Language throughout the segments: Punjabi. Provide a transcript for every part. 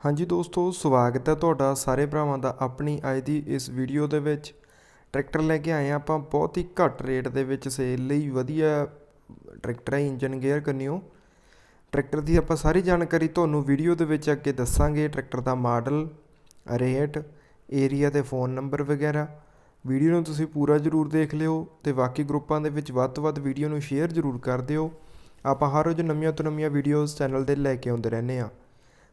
ਹਾਂਜੀ ਦੋਸਤੋ, ਸਵਾਗਤ ਹੈ ਤੁਹਾਡਾ ਸਾਰੇ ਭਰਾਵਾਂ ਦਾ ਆਪਣੀ ਅੱਜ ਦੀ ਇਸ ਵੀਡੀਓ ਦੇ ਵਿੱਚ। ਟਰੈਕਟਰ ਲੈ ਕੇ ਆਏ ਹਾਂ ਆਪਾਂ, ਬਹੁਤ ਹੀ ਘੱਟ ਰੇਟ ਦੇ ਵਿੱਚ ਸੇਲ ਲਈ ਵਧੀਆ ਟਰੈਕਟਰ ਹੈ, ਇੰਜਨ ਗੇਅਰ ਕੰਨਿਓ। ਟਰੈਕਟਰ ਦੀ ਆਪਾਂ ਸਾਰੀ ਜਾਣਕਾਰੀ ਤੁਹਾਨੂੰ ਵੀਡੀਓ ਦੇ ਵਿੱਚ ਅੱਗੇ ਦੱਸਾਂਗੇ। ਟਰੈਕਟਰ ਦਾ ਮਾਡਲ, ਰੇਟ, ਏਰੀਆ ਤੇ ਫੋਨ ਨੰਬਰ ਵਗੈਰਾ। ਵੀਡੀਓ ਨੂੰ ਤੁਸੀਂ ਪੂਰਾ ਜ਼ਰੂਰ ਦੇਖ ਲਿਓ ਤੇ ਬਾਕੀ ਗਰੁੱਪਾਂ ਦੇ ਵਿੱਚ ਵੱਧ ਤੋਂ ਵੱਧ ਵੀਡੀਓ ਨੂੰ ਸ਼ੇਅਰ ਜ਼ਰੂਰ ਕਰ ਦਿਓ। ਆਪਾਂ ਹਰ ਰੋਜ਼ ਨਵੀਆਂ ਤੋਂ ਨਵੀਆਂ ਵੀਡੀਓਜ਼ ਚੈਨਲ ਤੇ ਲੈ ਕੇ ਆਉਂਦੇ ਰਹਿੰਦੇ ਹਾਂ।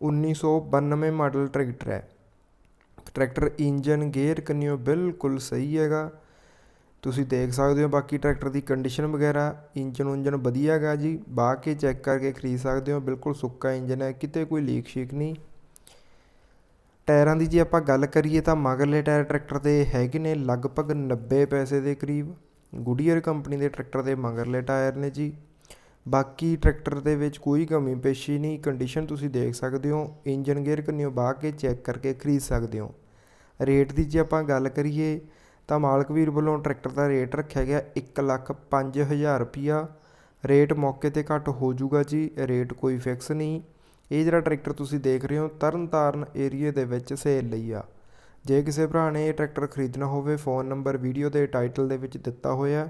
1992 ਮਾਡਲ ਟਰੈਕਟਰ ਹੈ। ਟਰੈਕਟਰ ਇੰਜਨ, ਗੇਅਰ, ਕੰਨਿਓ ਬਿਲਕੁਲ ਸਹੀ ਹੈਗਾ। ਤੁਸੀਂ ਦੇਖ ਸਕਦੇ ਹੋ ਬਾਕੀ ਟਰੈਕਟਰ ਦੀ ਕੰਡੀਸ਼ਨ ਵਗੈਰਾ। ਇੰਜਨ ਉਂਜਨ ਵਧੀਆ ਹੈਗਾ ਜੀ। ਬਾਹ ਕੇ ਚੈੱਕ ਕਰਕੇ ਖਰੀਦ ਸਕਦੇ ਹੋ। ਬਿਲਕੁਲ ਸੁੱਕਾ ਇੰਜਨ ਹੈ। ਕਿਤੇ ਕੋਈ ਲੀਕ ਸ਼ੀਕ ਨਹੀਂ। ਟਾਇਰਾਂ ਦੀ ਜੇ ਆਪਾਂ ਗੱਲ ਕਰੀਏ ਤਾਂ ਮਗਰਲੇ ਟਾਇਰ ਟਰੈਕਟਰ ਦੇ ਹੈਗੇ ਨੇ। ਲਗਭਗ 90 ਪੈਸੇ ਦੇ ਕਰੀਬ। ਗੁਡੀਅਰ ਕੰਪਨੀ ਦੇ ਟਰੈਕਟਰ ਦੇ ਮਗਰਲੇ ਟਾਇਰ ਨੇ ਜੀ। ਬਾਕੀ ਟਰੈਕਟਰ ਦੇ ਵਿੱਚ ਕੋਈ ਕਮੀ, ਪੇਸ਼ੀ ਨਹੀਂ ਕੰਡੀਸ਼ਨ ਤੁਸੀਂ ਦੇਖ ਸਕਦੇ ਹੋ ਇੰਜਨ ਗੇਅਰ ਕੰਨਿਓ ਬਾਹ ਕੇ ਚੈੱਕ ਕਰਕੇ ਖਰੀਦ ਸਕਦੇ ਹੋ। ਰੇਟ ਦੀ ਜੇ ਆਪਾਂ ਗੱਲ ਕਰੀਏ, ਤਾਂ ਮਾਲਕ ਵੀਰ ਵੱਲੋਂ ਟਰੈਕਟਰ ਦਾ ਰੇਟ ਰੱਖਿਆ ਗਿਆ 1 ਲੱਖ 5000 ਰੁਪਿਆ ਰੇਟ ਮੌਕੇ ਤੇ ਘੱਟ ਹੋ ਜਾਊਗਾ ਜੀ ਰੇਟ ਕੋਈ ਫਿਕਸ ਨਹੀਂ। ਇਹ ਜਿਹੜਾ ਟਰੈਕਟਰ ਤੁਸੀਂ ਦੇਖ ਰਹੇ ਹੋ, ਤਰਨਤਾਰਨ ਏਰੀਏ ਦੇ ਵਿੱਚ ਸੇਲ ਲਈ ਆ। ਜੇ ਕਿਸੇ ਭਰਾ ਨੇ ਇਹ ਟਰੈਕਟਰ ਖਰੀਦਣਾ ਹੋਵੇ ਫੋਨ ਨੰਬਰ ਵੀਡੀਓ ਦੇ ਟਾਈਟਲ ਦੇ ਵਿੱਚ ਦਿੱਤਾ ਹੋਇਆ।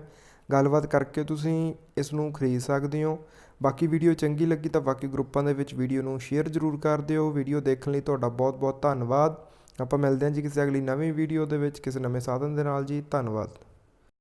ਗੱਲਬਾਤ ਕਰਕੇ ਤੁਸੀਂ ਇਸ ਨੂੰ ਖਰੀਦ ਸਕਦੇ ਹੋ। ਬਾਕੀ ਵੀਡੀਓ ਚੰਗੀ ਲੱਗੀ ਤਾਂ ਬਾਕੀ ਗਰੁੱਪਾਂ ਦੇ ਵਿੱਚ ਵੀਡੀਓ ਨੂੰ ਸ਼ੇਅਰ ਜ਼ਰੂਰ ਕਰ ਦਿਓ। ਵੀਡੀਓ ਦੇਖਣ ਲਈ ਤੁਹਾਡਾ ਬਹੁਤ ਬਹੁਤ ਧੰਨਵਾਦ। ਆਪਾਂ ਮਿਲਦੇ ਹਾਂ ਜੀ ਕਿਸੇ ਅਗਲੀ ਨਵੀਂ ਵੀਡੀਓ ਦੇ ਵਿੱਚ ਕਿਸੇ ਨਵੇਂ ਸਾਧਨ ਦੇ ਨਾਲ ਜੀ। ਧੰਨਵਾਦ।